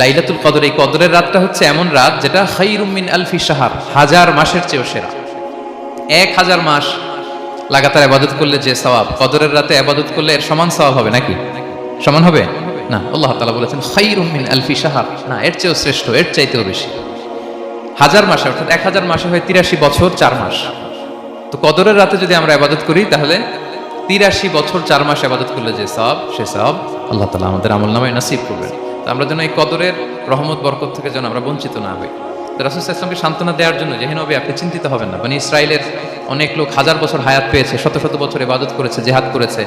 লাইলাতুল কদর, এই কদরের রাতটা হচ্ছে এমন রাত যেটা খাইরুম মিন আলফি সাহার হাজার মাসের চেয়েও সেরা। এক হাজার মাস লাগাতার আবাদত করলে যে সওয়াব, কদরের রাতে আবাদত করলে এর সমান সওয়াব হবে নাকি? সমান হবে? না, আল্লাহ তাআলা বলেছেন, খাইরুম মিন আলফি সাহার না, এর চেয়েও শ্রেষ্ঠ, এর চাইতেও বেশি। হাজার মাসে, অর্থাৎ এক হাজার মাসে হয় তিরাশি বছর চার মাস। তো কদরের রাতে যদি আমরা আবাদত করি, তাহলে তিরাশি বছর চার মাস আবাদত করলে যে সব সে সব আল্লাহ তালা আমাদের আমল নামায় নাসিব করবেন। আমরা যেন এই কদরের রহমত, বরকত থেকে যেন আমরা বঞ্চিত না হই। তো রাসুল ইসলামকে সান্ত্বনা দেওয়ার জন্য যেহেন হবে আপনি চিন্তিত হবেন না। মানে ইসরায়েলের অনেক লোক হাজার বছর হায়াত পেয়েছে, শত শত বছর ইবাদত করেছে, জেহাদ করেছে।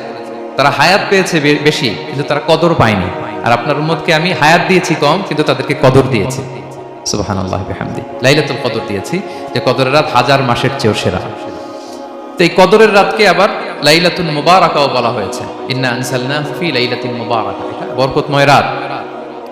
তারা হায়াত পেয়েছে বেশি, কিন্তু তারা কদর পায়নি। আর আপনার উম্মতকে আমি হায়াত দিয়েছি কম, কিন্তু তাদেরকে কদর দিয়েছি। সুবাহান লাইলাতুল কদর দিয়েছি, যে কদরের রাত হাজার মাসের চেয়েও সেরা। তো এই কদরের রাতকে আবার লাইলাতুল মুবারাকাও বলা হয়েছে। ইন্না আনসালনা ফি লাইলাতিল মুবারাকা। বরকতময় রাত।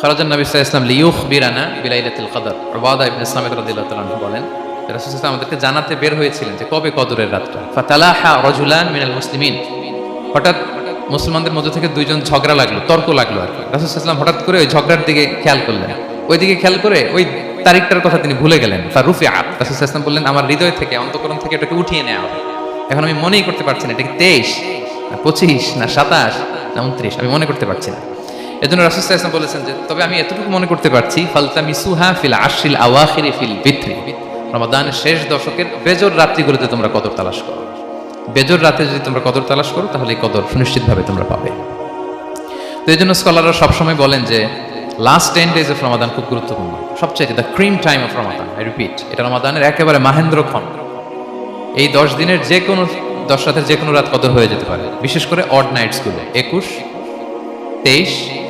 খরাজান নবী ইসলাম লিউখ বিরানা বিলাইলাতুল কদর। ওবাদা ইবনে সামিদ রাদিয়াল্লাহু তাআলা বলেন রাসুল ইসলাম আমাদেরকে জানাতে বের হয়েছিলেন যে কবে কদরের রাতটা। ফাতালাহা রাজুলান মিনাল মুসলিমিন। হঠাৎ মুসলমানদের মধ্যে থেকে দুইজন ঝগড়া লাগল, তর্ক লাগল আর কি। রাসুল ইসলাম হঠাৎ করে ওই ঝগড়ার দিকে খেয়াল করলেন। ওই দিকে খেয়াল করে ওই তারিখটার কথা তিনি ভুলে গেলেন। ফারুফি আপ রাসুল ইসলাম বললেন, আমার হৃদয় থেকে, অন্তকরণ থেকে এটাকে উঠিয়ে নেওয়া হবে। এখন আমি মনেই করতে পারছি না, এটা কি তেইশ, না পঁচিশ, না সাতাশ, না উনত্রিশ, আমি মনে করতে পারছি না। এজন্য ইসলাম বলেছেন যে, তবে আমি এতটুকু মনে করতে পারছি ফালতামি সুহা ফিল আশিল আওয়াখিরি ফিল বিত্রি রমাদানের শেষ দশকের বেজর রাত্রিগুলোতে তোমরা কদর তালাশ করো। বেজর রাতে যদি তোমরা কদর তালাশ করো, তাহলে এই কদর সুনিশ্চিতভাবে তোমরা পাবে। তো এই জন্য স্কলাররা সবসময় বলেন যে last ten days of Ramadan খুব গুরুত্বপূর্ণ। সবচেয়ে the cream time of Ramadan I repeat এটা রমাদানের একেবারে মাহেন্দ্রক্ষণ এই দশ দিনের যে কোনো, দশ রাতের যে কোনো রাত কদর হয়ে যেতে পারে। বিশেষ করে অড নাইটসগুলো একুশ, তেইশ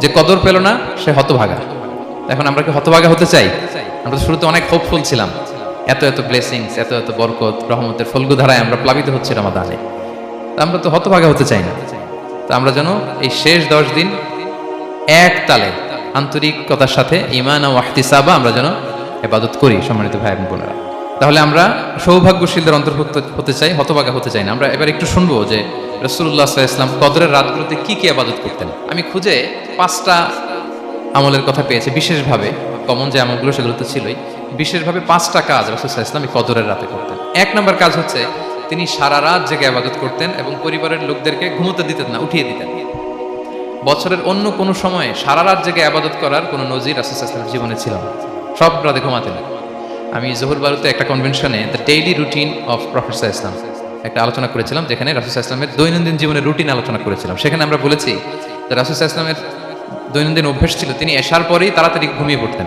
যে কদর পেল না, সে হতভাগা। এখন আমরা কি হতভাগা হতে চাই? আমরা শুরুতে অনেক হোপফুল ছিলাম। এত এত ব্লেসিংস এত এত বরকত, রহমতের ফলগু ধারায় আমরা প্লাবিত হচ্ছি তা আমরা তো হতভাগা হতে চাই না। তো আমরা যেন এই শেষ দশ দিন এক তালে, আন্তরিকতার সাথে ইমান ও আহতিসাবা আমরা যেন এবাদত করি, সম্মানিত ভাই বোনেরা। তাহলে আমরা সৌভাগ্যশীলদের অন্তর্ভুক্ত হতে চাই হতভাগা হতে চাই না। আমরা এবার একটু শুনব যে রসুল্লাহ ইসলাম কদরের রাতগুলোতে কি কি আবাদত করতেন। আমি খুঁজে পাঁচটা আমলের কথা পেয়েছি, বিশেষভাবে কমন যে আমলগুলো সেগুলো তো ছিলই, বিশেষভাবে পাঁচটা কাজ রসুল্লাহ ইসলাম কদরের রাতে করতেন। এক নম্বর কাজ হচ্ছে তিনি সারা রাত জেগে আবাদত করতেন এবং পরিবারের লোকদেরকে ঘুমোতে দিতেন না, উঠিয়ে দিতেন। বছরের অন্য কোনো সময়ে সারা রাত জেগে আবাদত করার কোনো নজির রাসুল ইসলামের জীবনে ছিল না। সব রাতে ঘুমাতেন আমি জহুর বারুতে একটা কনভেনশনে the daily routine of professor Islam একটা আলোচনা করেছিলাম, যেখানে রাসুল ইসলামের দৈনন্দিন জীবনের রুটিন আলোচনা করেছিলাম। সেখানে আমরা বলেছি যে রাসুল ইসলামের দৈনন্দিন অভ্যেস ছিল, তিনি এসার পরেই তাড়াতাড়ি ঘুমিয়ে পড়তেন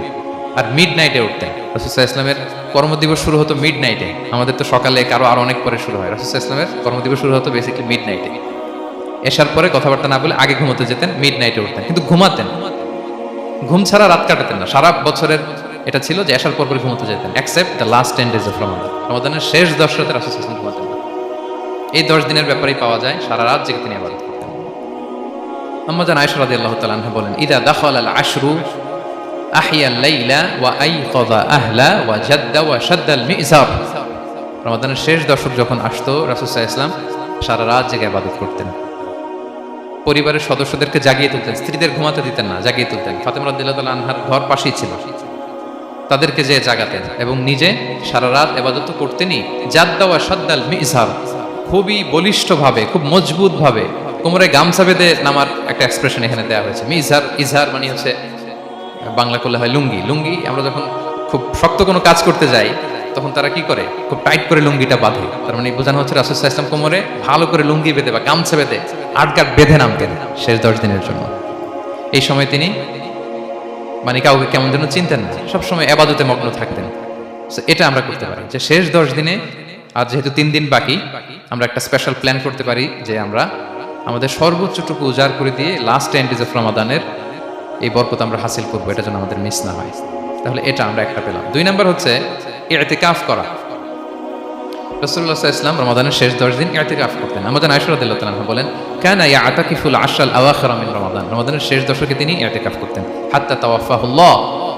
আর মিড নাইটে উঠতেন। রাসুল ইসলামের কর্মদিবস শুরু হতো মিড নাইটে আমাদের তো সকালে কারও আরও অনেক পরে শুরু হয়। রাসুল ইসলামের কর্মদিবস শুরু হতো বেসিক্যালি মিড নাইটে এসার পরে কথাবার্তা না বলে আগে ঘুমোতে যেতেন মিড নাইটে উঠতেন। কিন্তু ঘুমাতেন। ঘুম ছাড়া রাত কাটাতেন না। সারা বছরের এটা ছিল যে আসার পর পরে ঘুমোতে যেতেন except the last ten days of Ramadan রমাদানের শেষ দশ রাতে রাসুল ইসলাম ঘুমাতেন এই দশ দিনের ব্যাপারেই পাওয়া যায়, সারা রাত জেগে তিনি আবাদত করতেন। আম্মাজান আয়সা রাদি আল্লাহ তালাহ বলেন, ইদা দাখল আল আশরু আহিয়া লাইলা ওয়া আইকাযা আহলা ওয়া জাদ্দা ওয়া শাদ্দাল মিজার। রমাদানের শেষ দশক যখন আসতো আলাইহি ওয়াসাল্লাম সারা রাত জেগে ইবাদত করতেন। পরিবারের সদস্যদেরকে জাগিয়ে তুলতেন, স্ত্রীদের ঘুমাতে দিতেন না, জাগিয়ে তুলতেন। ফাতেমা রাদিয়াল্লাহু তাআলা আনহার ঘর পাশেই ছিল। তাদেরকে যে জাগাতেন এবং নিজে সারা রাত এবাদত করতেনই। জাদ্দা ওয়া শাদ্দাল মিজার খুবই বলিষ্ঠভাবে, খুব মজবুতভাবে কোমরে গামছা বেঁধে নামার একটা এক্সপ্রেশন এখানে দেওয়া হয়েছে। মিজার ইজহার মানে হচ্ছে, বাংলা করলে হয় লুঙ্গি। লুঙ্গি আমরা যখন খুব শক্ত কোনো কাজ করতে যাই, তখন তারা কি করে? খুব টাইট করে লুঙ্গিটা বাঁধে। তার মানে বোঝানো হচ্ছে রাসুল ইসলাম কোমরে ভালো করে লুঙ্গি বেঁধে বা গামছা বেঁধে আটগাট বেঁধে নামতেন শেষ দশ দিনের জন্য। এই সময় তিনি মানে কাউকে কেমন যেন চিনতেন না। সবসময় এবাদতে মগ্ন থাকতেন। এটা আমরা করতে পারি। যে শেষ দশ দিনে, আর যেহেতু তিন দিন বাকি, আমরা একটা স্পেশাল প্ল্যান করতে পারি যে আমরা আমাদের সর্বোচ্চটুকু উজাড় করে দিয়ে লাস্ট এন্ড ইজ অফ রমাদানের এই বরকত আমরা হাসিল করব। এটা যেন আমাদের মিস না হয়। তাহলে এটা আমরা একটা পেলাম। দুই নাম্বার হচ্ছে, ইতিকাফ করা। রসুল্লাহ ইসলাম রমাদানের শেষ দশ দিন ইতিকাফ করতেন। আমাদের আয়সরাদিল্লাহ বলেন, কেন ইয়া আতাকিফুল আশাল আওয়াখর মিন রমাদান। রমাদানের শেষ দশকে তিনি ইতিকাফ করতেন। হাত্তা তাওয়াফাহুল্লাহ।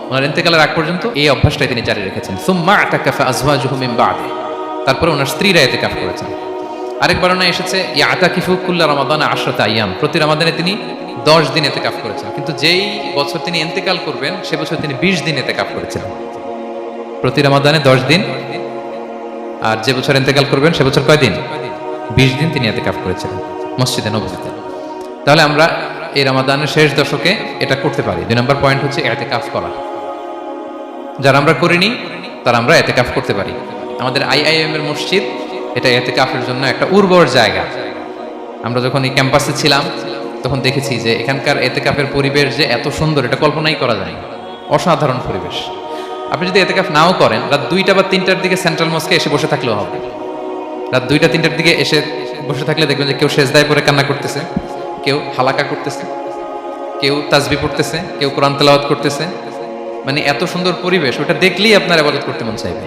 ওনার ইন্তেকালের আগ পর্যন্ত এই অভ্যাসটাই তিনি জারি রেখেছেন। সুম্মা আতাকাফা আজওয়াজুহু মিন বাদে। তারপরে ওনার স্ত্রীরা ইতিকাফ করেছেন। আরেক বর্ণনা এসেছে ইয়া আতাকিফু কুল্লা রমাদান আশরাত আয়াম প্রতি রমাদানে তিনি দশ দিন এতেকাফ করেছেন। কিন্তু যেই বছর তিনি ইন্তেকাল করবেন, সে বছর তিনি বিশ দিন এতেকাফ করেছিলেন প্রতি রমাদানে দশ দিন আর যে বছর ইন্তেকাল করবেন, সে বছর কয়দিন? বিশ দিন তিনি এতেকাফ করেছিলেন, মসজিদে নবজিতে তাহলে আমরা এই রমাদানের শেষ দশকে এটা করতে পারি। দুই নম্বর পয়েন্ট হচ্ছে এতেকাফ করা। যারা আমরা করিনি, তারা আমরা এতেকাফ করতে পারি। আমাদের আইআইএম এর মসজিদ, এটা এতেকাফের জন্য একটা উর্বর জায়গা। আমরা যখন এই ক্যাম্পাসে ছিলাম, তখন দেখেছি যে এখানকার এতেকাফের পরিবেশ যে এত সুন্দর, এটা কল্পনাই করা যায় অসাধারণ পরিবেশ। আপনি যদি এতেকাফ নাও করেন, রাত দুইটা বা তিনটার দিকে সেন্ট্রাল মস্কে এসে বসে থাকলেও হবে। রাত দুইটা, তিনটার দিকে এসে বসে থাকলে দেখবেন যে কেউ সেজদায় পরে কান্না করতেছে, কেউ হালাকা করতেছে, কেউ তাজবি পড়তেছে, কেউ কোরআন তেলাওয়াত করতেছে। মানে এত সুন্দর পরিবেশ, ওটা দেখলেই আপনার আবাদত করতে মন চাইবে।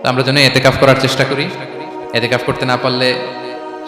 তো আমরা যেন এতেকাফ করার চেষ্টা করি। এতেকাফ করতে না পারলে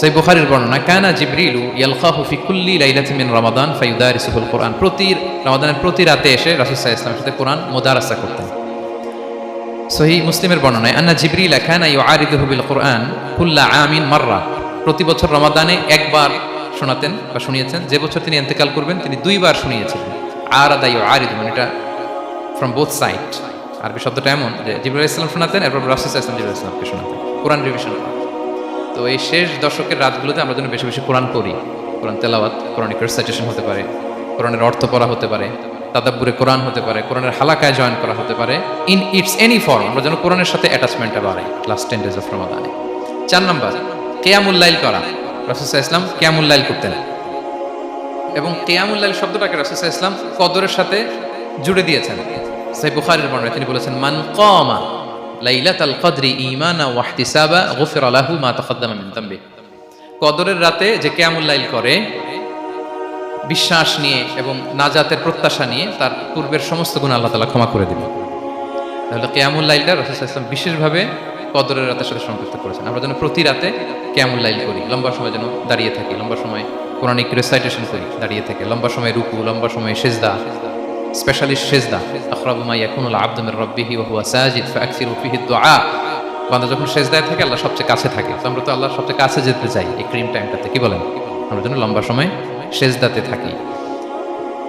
সেই বুখারীর বর্ণনা, কানা জিবরিলু ইয়ালকাহু ফি কুল্লি লাইলাতি মিন রমাদান ফায়ুদারিসুল কোরআন। প্রতি রমাদানের প্রতি রাতে এসে রাসূল সাল্লাল্লাহু ইসলামের সাথে কোরআন মুদারাসা করতেন। সহি মুসলিমের বর্ণনায়, আন্না জিবরিল কানা ইউআরিদুহু বিল কোরআন কুল্লা আমিন মাররা। প্রতি বছর রমাদানে একবার শোনাতেন বা শুনিয়েছেন। যে বছর তিনি ইন্তেকাল করবেন, তিনি দুইবার শুনিয়েছিলেন আর আদা ইউআরিদ মানে এটা ফ্রম বোথ সাইড আরবি শব্দটা এমন যে জিবরুল ইসলাম শোনাতেন, এরপর রাসুল ইসলাম জিবরুল ইসলামকে শোনাতেন। কোরআন রিভিশন তো এই শেষ দশকের রাতগুলোতে আমরা যেন বেশি বেশি কোরআন পড়ি। কোরআন তেলাওয়াত কোরআনিক রেসাইটেশন হতে পারে, কোরআনের অর্থ পড়া হতে পারে, তাদাব্বুরে কোরআন হতে পারে, কোরআনের হালাকায় জয়েন করা হতে পারে ইন ইটস এনি ফর্ম আমরা যেন কোরআনের সাথে অ্যাটাচমেন্টটা বাড়াই লাস্ট টেন ডেজ অফ রমাদানে চার নম্বর কেয়ামুল্লাইল করা। রাসুসাহ ইসলাম কেয়ামুল্লাইল করতেন। এবং কেয়ামুল্লাইল শব্দটাকে রাসুসাহ ইসলাম কদরের সাথে জুড়ে দিয়েছেন। সাই বুখারীর বর্ণনায় তিনি বলেছেন, মান কমা লাইলাতাল কদরি ঈমানা ওয়া ইহতিসাবা গুফিরা লাহু মা তাকাদ্দামা মিন যামবি কদরের রাতে যে কিয়ামুল লাইল করে, বিশ্বাস নিয়ে এবং নাজাতের প্রত্যাশা নিয়ে তার পূর্বের সমস্ত গুণ আল্লাহ তাআলা ক্ষমা করে দিবেন। তাহলে কিয়ামুল লাইলটা রাসূল সাল্লাল্লাহু বিশেষভাবে কদরের রাতের সাথে সম্পৃক্ত করেছেন। আমরা যেন প্রতি রাতে কিয়ামুল লাইল করি। লম্বা সময় যেন দাঁড়িয়ে থাকি। লম্বা সময় কোরআনিক রেসাইটেশন করি, দাঁড়িয়ে থেকে। লম্বা সময় রুকু, লম্বা সময় সেজদা স্পেশালি সেজদা আখরাবু মা ইয়াকুনুল আবদু মির রাব্বিহি ওয়া হুয়া সাজিদ ফাকসিরু ফিহি দুআ বান্দা যখন সেজদায় থাকে, আল্লাহ সবচেয়ে কাছে থাকে। তো আমরা তো আল্লাহর সবচেয়ে কাছে যেতে চাই, এই ক্রিম টাইমটাতে কি বলেন? আমরা যেন লম্বা সময় সেজদাতে থাকি।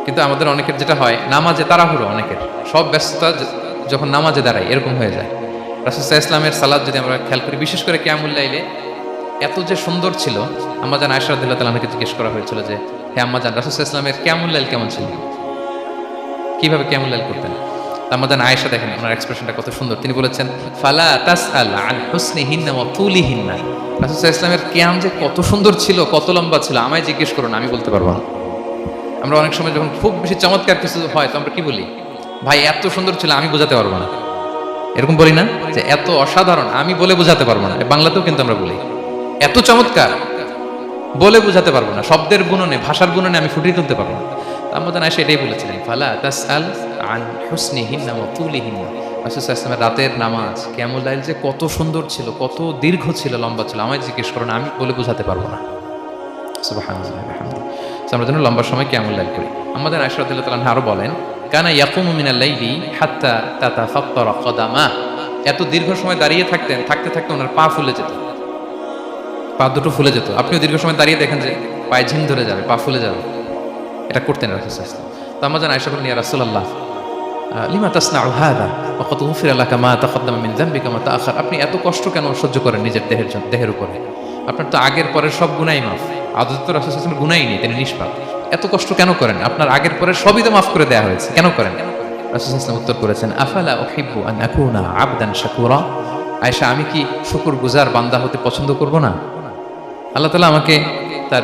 কিন্তু আমাদের অনেকের যেটা হয়, নামাজে তাড়াহুড়ো অনেকের। সব ব্যস্ততা যখন নামাজে দাঁড়ায় এরকম হয়ে যায়। রাসুসাহ ইসলামের সালাদ যদি আমরা খেয়াল করি, বিশেষ করে কেয়ামুল্লাইলে এত যে সুন্দর ছিল আম্মাজান আয়সারদুল্লাহ তালাকে জিজ্ঞেস করা হয়েছিল যে হ্যাঁ আম্মাজান রাসুসাহ ইসলামের কেয়ামুল্লাইল কেমন ছিল? কীভাবে কেমন লাল করতেন? আমাদের আয়েশা দেখেন ওনার এক্সপ্রেশনটা কত সুন্দর। তিনি বলেছেন, ফালা তাস আন হুসনি হিন্না ও তুলি হিন্না রাসুল ইসলামের কেয়াম যে কত সুন্দর ছিল, কত লম্বা ছিল, আমায় জিজ্ঞেস করুন, আমি বলতে পারব না। আমরা অনেক সময় যখন খুব বেশি চমৎকার কিছু হয়, তো আমরা কি বলি? ভাই, এত সুন্দর ছিল, আমি বোঝাতে পারব না। এরকম বলি না যে, এত অসাধারণ, আমি বলে বোঝাতে পারব না। বাংলাতেও কিন্তু আমরা বলি, এত চমৎকার, বলে বোঝাতে পারব না। শব্দের গুণনে, ভাষার গুণনে আমি ফুটিয়ে তুলতে পারব না। আমাদের আয়সা এটাই বলেছিলেন, ফালা তাসআল আন হুসনিহিন্না ওয়া তুলিহিন্না। রাসূল সাল্লাল্লাহু রাতের নামাজ কিয়ামুল লাইল যে কত সুন্দর ছিল, কত দীর্ঘ ছিল, লম্বা ছিল। আমায় জিজ্ঞেস করুন, আমি বলে বোঝাতে পারব না। আমরা যেন লম্বা সময় কিয়ামুল লাইল করি। আমাদের আয়সা রাদিয়াল্লাহু তাআলা আরও বলেন, কানা ইয়াকুমু মিনাল লাইলি হাত্তা তাতাফাত্তারা কদামা। এত দীর্ঘ সময় দাঁড়িয়ে থাকতেন, থাকতে থাকতে ওনার পা ফুলে যেত। পা দুটো ফুলে যেত। আপনিও দীর্ঘ সময় দাঁড়িয়ে দেখেন যে পায়ে ঝিম ধরে যাবে, পা ফুলে যাবে। এটা করতেন রাসূল তো আমরা জানি আয়েশা বলেন রাসূলুল্লাহ, লিমা তাসনাউ হাদা? ওয়াকাদ গুফিরা লাকা মা তাকাদ্দামা মিন যামবিকা মা তাআখার? আপনি এত কষ্ট কেন সহ্য করেন নিজের দেহের জন্য দেহের উপরে? আপনার তো আগের পরের সব গুনাই মাফ। আদত তো রাসূল গুনাই নেই, তিনি নিষ্পাপ। এত কষ্ট কেন করেন? আপনার আগের পরে সবই তো মাফ করে দেওয়া হয়েছে, কেন করেন? রাসূল উত্তর করেছেন, আফালা শাকুরা? আয়েশা, আমি কি শুকর গুজার বান্দা হতে পছন্দ করব না? আল্লাহ তালা আমাকে তার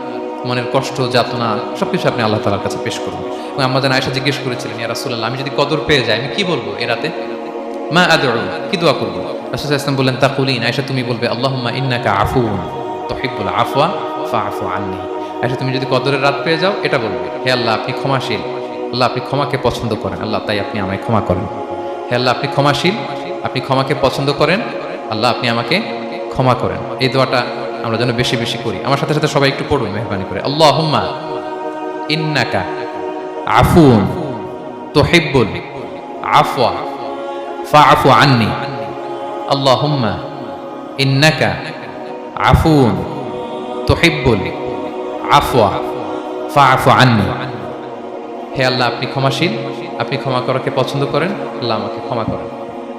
মনের কষ্ট, যাতনা সব কিছু আপনি আল্লাহ তালার কাছে পেশ করুন। এবং আমাদের আয়সা জিজ্ঞেস করেছিলেন, ইয়া রাসূলুল্লাহ, আমি যদি কদর পেয়ে যাই, আমি কি বলব এ রাতে? মা আদউ, কি দোয়া করব? রাসূল ইসলাম বললেন, তাকুলিন। আয়সা তুমি বলবে, আল্লাহুম্মা ইন্নাকা আফুন তুহিব্বুল আফওয়া ফাআফু আননি। আয়সা তুমি যদি কদরের রাত পেয়ে যাও, এটা বলবে, হে আল্লাহ, আপনি ক্ষমাশীল। আল্লাহ, আপনি ক্ষমাকে পছন্দ করেন। আল্লাহ, তাই আপনি আমায় ক্ষমা করেন। হে আল্লাহ, আপনি ক্ষমাশীল। আপনি ক্ষমাকে পছন্দ করেন। আল্লাহ, আপনি আমাকে ক্ষমা করেন। এই দোয়াটা আমরা যেন বেশি বেশি করি। আমার সাথে সাথে সবাই একটু পড়ুন, মেহরবানি করে। আল্লাহ ইন্নাকা আফুন তুহিব্বুল আফওয়া ফাআফু আন্নি। আল্লাহ ইন্নাকা আফুন তুহিব্বুল আফওয়া ফাআফু আন্নি। হে আল্লাহ, আপনি ক্ষমাশীল। আপনি ক্ষমা করাকে পছন্দ করেন। আল্লাহ আমাকে ক্ষমা করেন।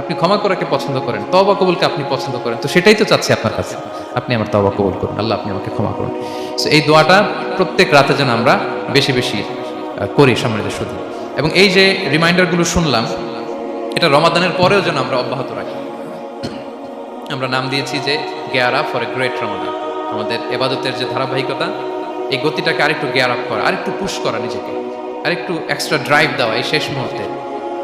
আপনি ক্ষমা করাকে পছন্দ করেন? তবা কবুলকে আপনি পছন্দ করেন। তো সেটাই তো চাচ্ছি আপনার কাছে। আপনি আমার তবা কবুল করুন। আল্লাহ আপনি আমাকে ক্ষমা করুন। সো এই দোয়াটা প্রত্যেক রাতে যেন আমরা বেশি বেশি করি সম্মানিত শুধু এবং এই যে রিমাইন্ডারগুলো শুনলাম, এটা রমাদানের পরেও যেন আমরা অব্যাহত রাখি। আমরা নাম দিয়েছি যে gear for a great Ramadan. আমাদের এবাদতের যে ধারাবাহিকতা, এই গতিটাকে আরেকটু গেয়ার আপ করা, আরেকটু পুশ করা নিজেকে। আরেকটু এক্সট্রা ড্রাইভ দেওয়া এই শেষ মুহূর্তে।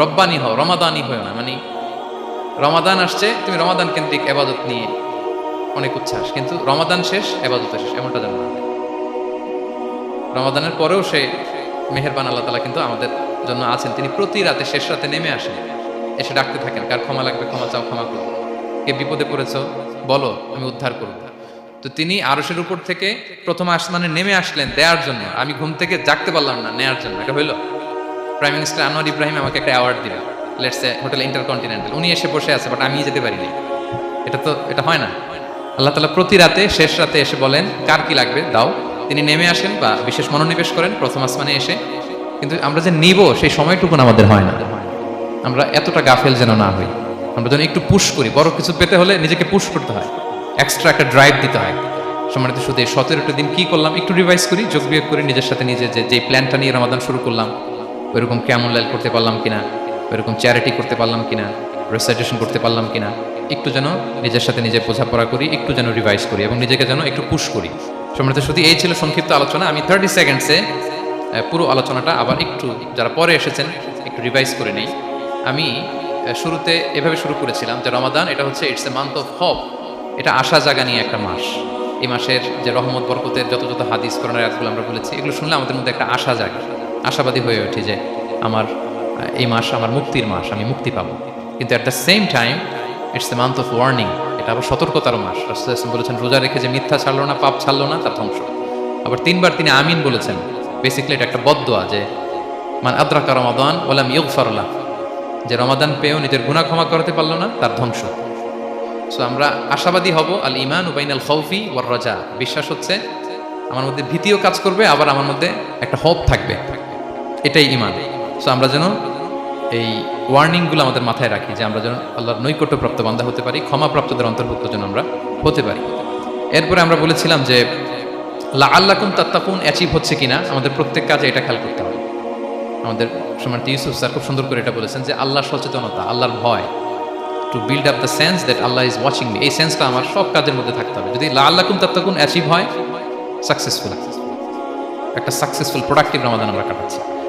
রব্বানি হও রমাদানি হও না। মানে রমাদান আসছে, তুমি রমাদান কেন্দ্রিক এবাদত নিয়ে অনেক উচ্ছ্বাস, কিন্তু রমাদান শেষ, এবাদত শেষ, এমনটা যেন না রমাদানের পরেও সে মেহেরবান আল্লাহ তালা কিন্তু আমাদের জন্য আছেন। তিনি প্রতি রাতে, শেষ রাতে নেমে আসেন, এসে ডাকতে থাকেন, কার ক্ষমা লাগবে, ক্ষমা চাও, ক্ষমা করো। কে বিপদে পড়েছ, বলো, আমি উদ্ধার করব। তো তিনি আরসের উপর থেকে প্রথম আসমানে নেমে আসলেন দেওয়ার জন্য। আমি ঘুম থেকে জাগতে পারলাম না নেয়ার জন্য। এটা হইল প্রাইম মিনিস্টার আনোয়ার ইব্রাহিম আমাকে একটা অ্যাওয়ার্ড দিবে লেটস এ হোটেল ইন্টারকন্টিনেন্টাল উনি এসে বসে আছে বাট আমি যেতে পারিনি। এটা তো, এটা হয় না। আল্লাহ তালা প্রতি রাতে, শেষ রাতে এসে বলেন, কার কি লাগবে? দাও। তিনি নেমে আসেন বা বিশেষ মনোনিবেশ করেন, প্রথম আসমানে এসে। কিন্তু আমরা যে নিব, সেই সময়টুকুন আমাদের হয় না। আমরা এতটা গাফেল যেন না হই। আমরা যেন একটু পুশ করি। বড় কিছু পেতে হলে নিজেকে পুশ করতে হয়। এক্সট্রা একটা ড্রাইভ দিতে হয়। সম্মানিত শুধু এই সতেরোটা দিন কি করলাম? একটু রিভাইজ করি, যোগ বিয়োগ করি, নিজের সাথে নিজে যে প্ল্যানটা নিয়ে রমাদান শুরু করলাম। ওইরকম কেমন লাইল করতে পারলাম কিনা? ওইরকম চ্যারিটি করতে পারলাম কিনা? রেসাইটেশন করতে পারলাম কিনা? একটু যেন নিজের সাথে নিজে বোঝাপড়া করি, একটু যেন রিভাইজ করি এবং নিজেকে যেন একটু পুশ করি। সম্মানিত শুধু এই ছিল সংক্ষিপ্ত আলোচনা। আমি থার্টি সেকেন্ডসে পুরো আলোচনাটা আবার একটু যারা পরে এসেছেন, একটু রিভাইজ করে নেই। আমি শুরুতে এভাবে শুরু করেছিলাম যে রমাদান, এটা হচ্ছে it's a month of hope এটা আশা জাগা নিয়ে একটা মাস। এই মাসের যে রহমত, বরকতের যত যত হাদিস করোনার আয়াতগুলো আমরা বলেছি, এগুলো শুনলে আমাদের মধ্যে একটা আশা জাগে। আশাবাদী হয়ে ওঠে যে আমার, এই মাস আমার মুক্তির মাস, আমি মুক্তি পাবো। কিন্তু at the same time it's the month of warning এটা আবার সতর্কতার মাস। রাসূল বলেছেন, রোজা রেখে যে মিথ্যা ছাড়লো না, পাপ ছাড়লো না, তার ধ্বংস। আবার তিনবার তিনি আমিন বলেছেন। বেসিক্যালি এটা একটা বদদোয়া যে, মান আদ্রাকা রমাদান ওলাম ইউগফারুল্লাহ যে রমাদান পেয়েও নিজের গুনাহ ক্ষমা করতে পারল না, তার ধ্বংস। সো আমরা আশাবাদী হব, আল ইমান উবাইন আল খৌফি ওয়ার রাজা। বিশ্বাস হচ্ছে, আমার মধ্যে ভীতিও কাজ করবে, আবার আমার মধ্যে একটা হোপ থাকবে। এটাই ইমান সো আমরা যেন এই ওয়ার্নিংগুলো আমাদের মাথায় রাখি যে আমরা যেন আল্লাহর নৈকট্যপ্রাপ্ত বান্ধা হতে পারি, ক্ষমাপ্রাপ্তদের অন্তর্ভুক্ত যেন আমরা হতে পারি। এরপরে আমরা বলেছিলাম যে লা আল্লাকুম তাত্তাকুন অ্যাচিভ হচ্ছে কিনা, আমাদের প্রত্যেক কাজে এটা খেয়াল করতে হবে। আমাদের সম্রাট ইউসুফ স্যার খুব সুন্দর করে এটা বলেছেন যে আল্লাহর সচেতনতা, আল্লাহর ভয়। To build up the sense that Allah is watching me এই সেন্সটা আমার সব কাজের মধ্যে থাকতে হবে। যদি লা আল্লাকুম তাত্তাকুন অ্যাচিভ হয় সাকসেসফুল একটা সাকসেসফুল প্রোডাক্টিভ রমাদান আমরা কাটাচ্ছি।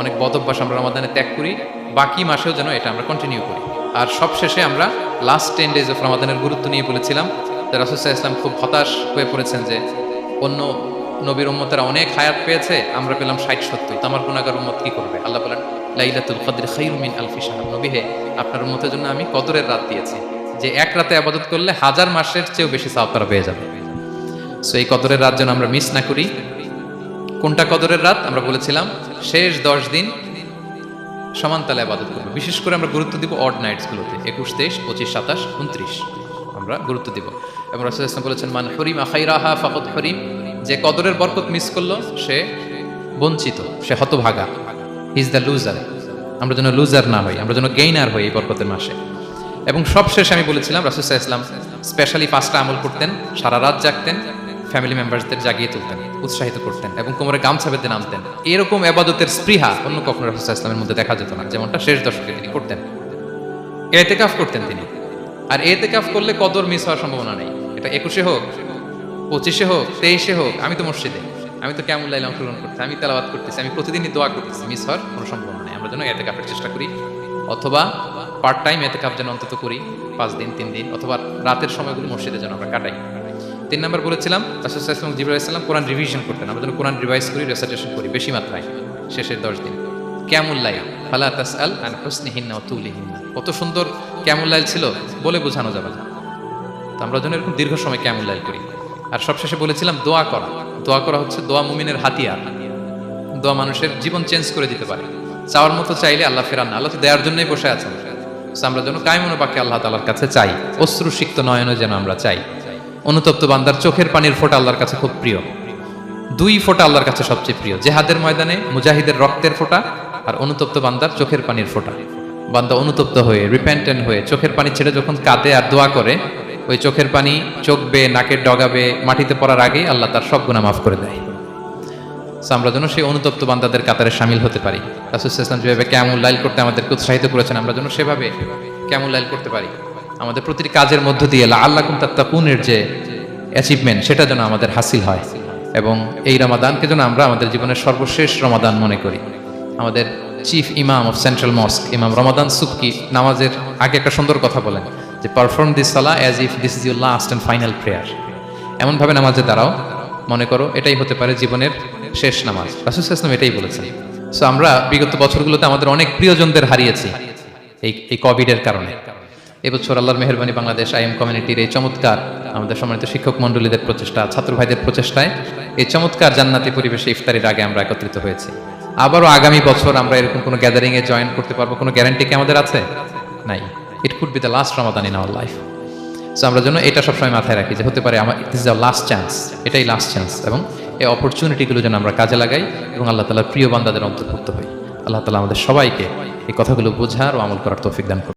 অনেক বদভ্যাস আমরা রমাদানে ত্যাগ করি, বাকি মাসেও যেন এটা আমরা কন্টিনিউ করি। আর সবশেষে আমরা লাস্ট টেন ডেজ অফ রমাদানের গুরুত্ব নিয়ে বলেছিলাম যে রাসুসাহ ইসলাম খুব হতাশ হয়ে পড়েছেন যে অন্য নবীর উম্মতেরা অনেক হায়াত পেয়েছে, আমরা পেলাম ষাট, সত্তর। তো আমার গুণাগার উম্মত কি করবে? আল্লাহ বলেন, লাইলাতুল কদর খাইরুম আলফি সাহাব নবী হে, আপনার উম্মতের জন্য আমি কদরের রাত দিয়েছি, যে এক রাতে আবাদত করলে হাজার মাসের চেয়েও বেশি সাহাব পেয়ে যাবে। সো এই কদরের রাত যেন আমরা মিস না করি কোনটা কদরের রাত? আমরা বলেছিলাম, শেষ দশ দিন সমান তালে আবাদত করব। বিশেষ করে আমরা গুরুত্ব দিব অড নাইটসগুলোতে একুশ, তেইশ, পঁচিশ, সাতাশ, উনত্রিশ আমরা গুরুত্ব দিব। এবং রাসুল ইসলাম বলেছেন, মান হরিম আখাইরাহা ফাকত হরিম যে কদরের বরকত মিস করল, সে বঞ্চিত, সে হতভাগা। ইজ দ্য লুজার আমরা যেন লুজার না হই, আমরা যেন গেইনার হই এই বরকতের মাসে। এবং সবশেষে আমি বলেছিলাম রাসুসাহ ইসলাম স্পেশালি পাঁচটা আমল করতেন, সারা রাত জাগতেন ফ্যামিলি মেম্বারসদের জাগিয়ে তুলতেন, উৎসাহিত করতেন এবং কোমরে গামছা বেঁধে নামতেন। এরকম এবাদতের স্পৃহা অন্য কখনো রাসুসাহ ইসলামের মধ্যে দেখা যেত না। যেমনটা শেষ দশকে তিনি করতেন। এতে এতেকাফ করতেন তিনি। আর এতে এতেকাফ করলে কদর মিস হওয়ার সম্ভাবনা নেই। এটা একুশে হোক, পঁচিশে হোক, তেইশে হোক, আমি তো মসজিদে। আমি তো কেমন লাইলে অংশগ্রহণ করতেছি, আমি তেলাবাদ করতেছি, আমি প্রতিদিনই দোয়া করতেছি, মিস হওয়ার কোনো সম্ভাবনা নেই। আমরা যেন এতে কাপের চেষ্টা করি। অথবা পার্ট টাইম এতে কাপ যেন অন্তত করি, পাঁচ দিন, তিন দিন, অথবা রাতের সময়গুলো মসজিদে যেন আমরা কাটাই। তিন নম্বর বলেছিলাম রাসুসাল্লাম জিবুল ইসলাম কোরআন রিভিশন করতেন। আমরা যেন কোরআন রিভাইজ করি রেসাইটেশন করি, বেশি মাত্রায়। শেষের দশ দিন। কেমন লাই ফালা তাস আল আন হোসনি হিন্না তুলি হিন্না কত সুন্দর কেমন লাইল ছিল, বলে বোঝানো যাবে না। তো আমরা যেন এরকম দীর্ঘ সময় কেমন লাইল করি। আর সবশেষে বলেছিলাম, দোয়া করা। দোয়া করা হচ্ছে দোয়া মুমিনের হাতিয়ার। দোয়া মানুষের জীবন চেঞ্জ করে দিতে পারে। চাওয়ার মতো চাইলে আল্লাহ ফেরান না। আল্লাহ তো দেওয়ার জন্যই বসে আছেন। আমরা যেন কায়মনো বাকি আল্লাহ তালার কাছে চাই। অশ্রু সিক্ত নয়নও যেন আমরা চাই। অনুতপ্ত বান্দার চোখের পানির ফোঁটা আল্লাহর কাছে খুব প্রিয়। দুই ফোঁটা আল্লাহর কাছে সবচেয়ে প্রিয়, জেহাদের ময়দানে মুজাহিদের রক্তের ফোঁটা আর অনুতপ্ত বান্দার চোখের পানির ফোঁটা। বান্দা অনুতপ্ত হয়ে রিপেন্টেন্ট হয়ে চোখের পানি ছেড়ে যখন কাঁদে আর দোয়া করে, ওই চোখের পানি চোখ নাকের ডগাবে, মাটিতে পড়ার আগেই আল্লাহ তার সব গুণা মাফ করে দেয়। আমরা যেন সেই অনুতপ্ত বান্দাদের কাতারে সামিল হতে পারি। রাসুসাল্লাম যেভাবে কেমন লাইল করতে আমাদেরকে উৎসাহিত করেছেন, আমরা যেন সেভাবে কেমন লাইল করতে পারি। আমাদের প্রতিটি কাজের মধ্য দিয়ে আল্লাহ তাত্তাকুনের যে অ্যাচিভমেন্ট সেটা যেন আমাদের হাসিল হয়। এবং এই রমাদানকে যেন আমরা আমাদের জীবনের সর্বশেষ রমাদান মনে করি। আমাদের চিফ ইমাম অফ সেন্ট্রাল মস্ক ইমাম রমাদান সুবকি, নামাজের আগে একটা সুন্দর কথা বলেন যে perform this salah as if this is your last and final prayer এমনভাবে নামাজে দাঁড়াও। মনে করো, এটাই হতে পারে জীবনের শেষ নামাজ। রাসুল ইসলাম এটাই বলেছেন। সো আমরা বিগত বছরগুলোতে আমাদের অনেক প্রিয়জনদের হারিয়েছি এই এই কোভিডের কারণে। এবছর আল্লাহর মেহরবানি বাংলাদেশ আইএম কমিউনিটির এই চমৎকার আমাদের সম্মানিত শিক্ষক মণ্ডলীদের প্রচেষ্টা, ছাত্র ভাইদের প্রচেষ্টায় এই চমৎকার জান্নাতি পরিবেশে ইফতারির আগে আমরা একত্রিত হয়েছি। আবারও আগামী বছর আমরা এরকম কোনো গ্যাদারিংয়ে জয়েন করতে পারব? কোনো গ্যারান্টি কি আমাদের আছে? নাই। It could be the last Ramadan in our life so আমরা জন্য এটা সবসময় মাথায় রাখি যে হতে পারে আমার it is the last chance এটাই লাস্ট চান্স এবং এই অপরচুনিটিগুলো যেন আমরা কাজে লাগাই এবং আল্লাহ তালার প্রিয় বান্দাদের অন্তর্ভুক্ত হই। আল্লাহ তালা আমাদের সবাইকে এই কথাগুলো বোঝার ও আমল করার তৌফিক দান